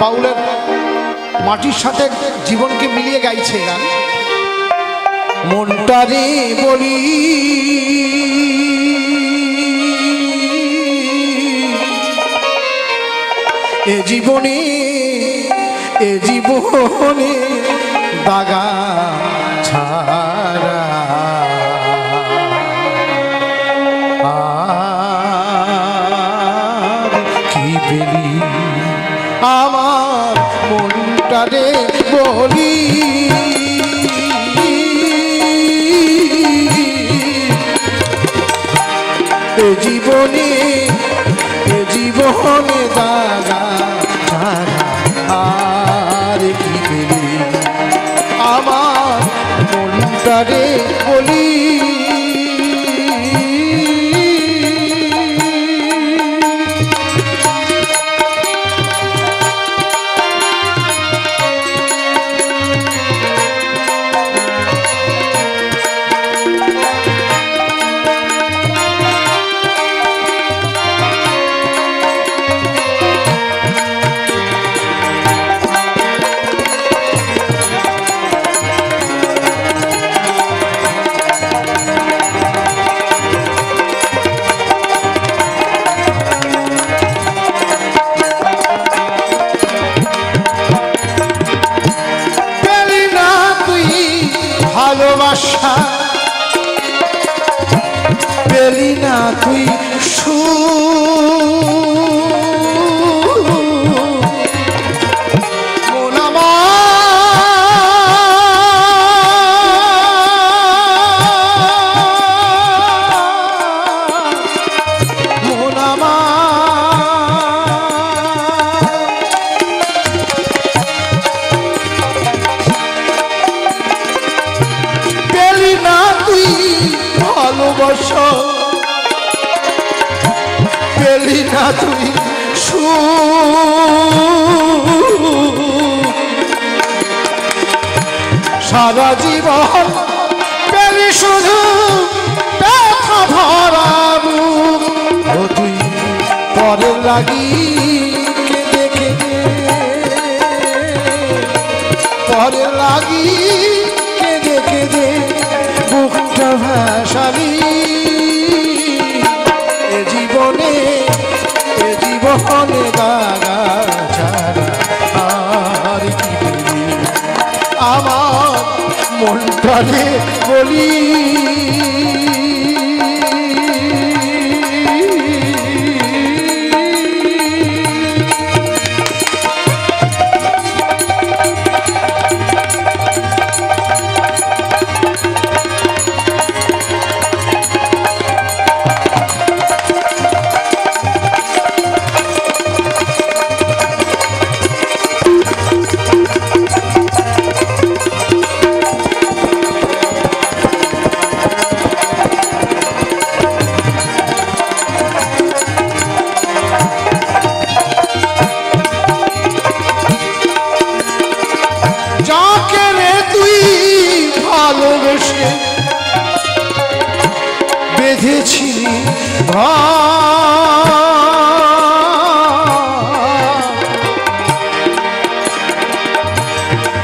বাউলের মাটির সাথে জীবনকে মিলিয়ে গাইছে গান মনটারে বলি এ জীবনে এ জীবনে দাগা আমার মনটারে বলি। জীবনে জীবনে দাগা ছাড়া আর কি পেলি আমার মনটারে বলি। আশা তুই সু সারা জীবন পেলি শুধু ব্যথা ভরা বুক। ও তুই পরে লাগি কেঁদে পরে লাগি কেঁদে কেঁদে বুকটা ভাসালি জীবনে দাগা ছাড়া আর আমার মনটারে বলি। বেঁধেছিলি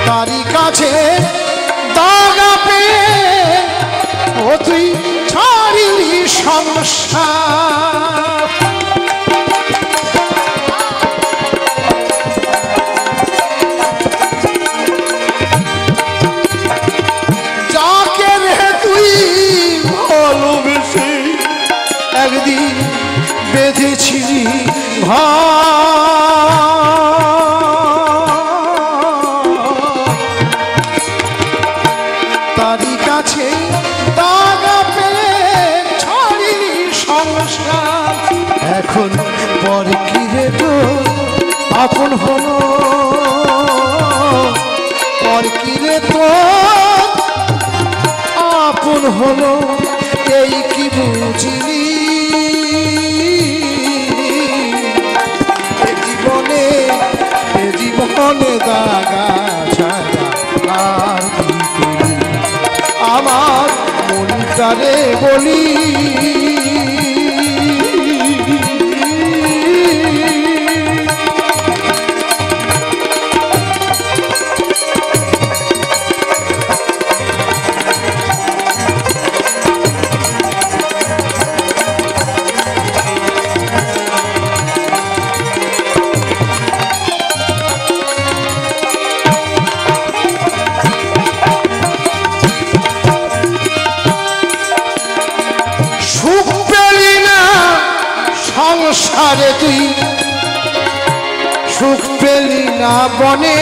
তারি কাছে দাগা পে ও তুই ছাড়িলি সংসার। পর তো আপন হলো পর কি রে তো আপন হলো, এই কি বুঝিলি? জীবনে জীবনে দাগা ছাড়া আমার মনটারে বলি তুই সুখ পেলি না বনে।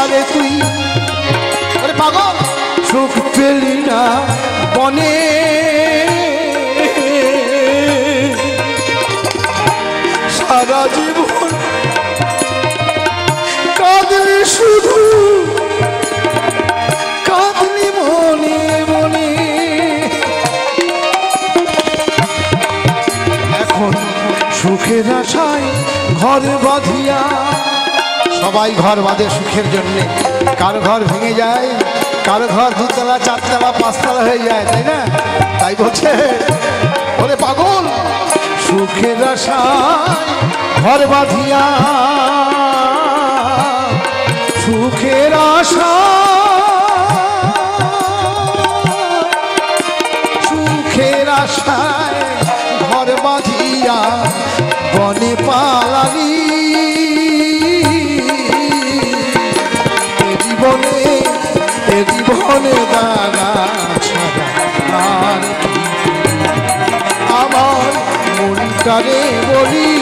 সংসারে তুই। পাগল। সুখ পেলি না বনে। সারা জীবন কাঁদলি শুধু। কাঁদলি মনে মনে। এখন সুখের আশায় ঘর বাঁধিয়া সবাই ঘর বাঁধে সুখের জন্যে। কার ঘর ভেঙে যায়, কার ঘর দুতলা, চারতলা, পাঁচতলা হয়ে যায়, তাই না? তাই বলছে, ওরে পাগল, সুখের আশায় ঘর বাঁধিয়া, সুখের আশা মনটারে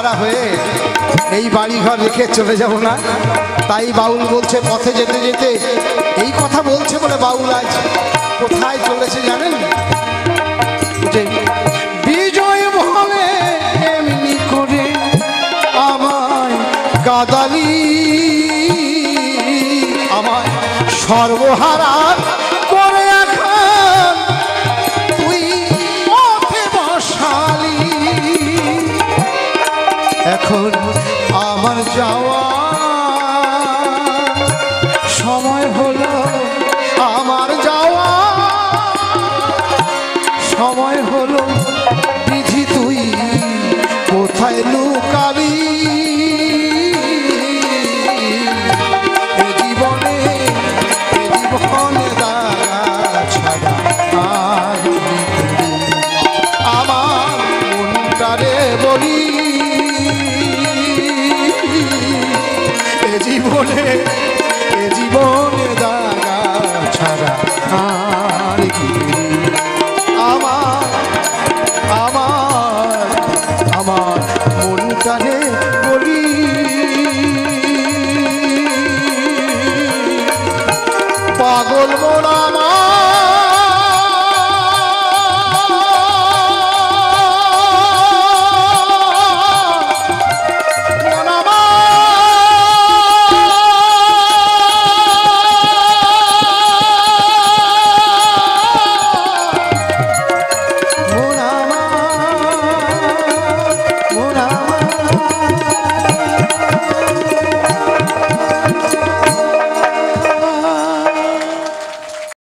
সর্বহারা হয়ে এই বাড়ি ঘর রেখে চলে যাব না। তাই বাউল বলছে, পথে যেতে যেতে এই কথা বলছে বলে বাউল আজ কোথায় চলেছে জানেন? আমার Johnny.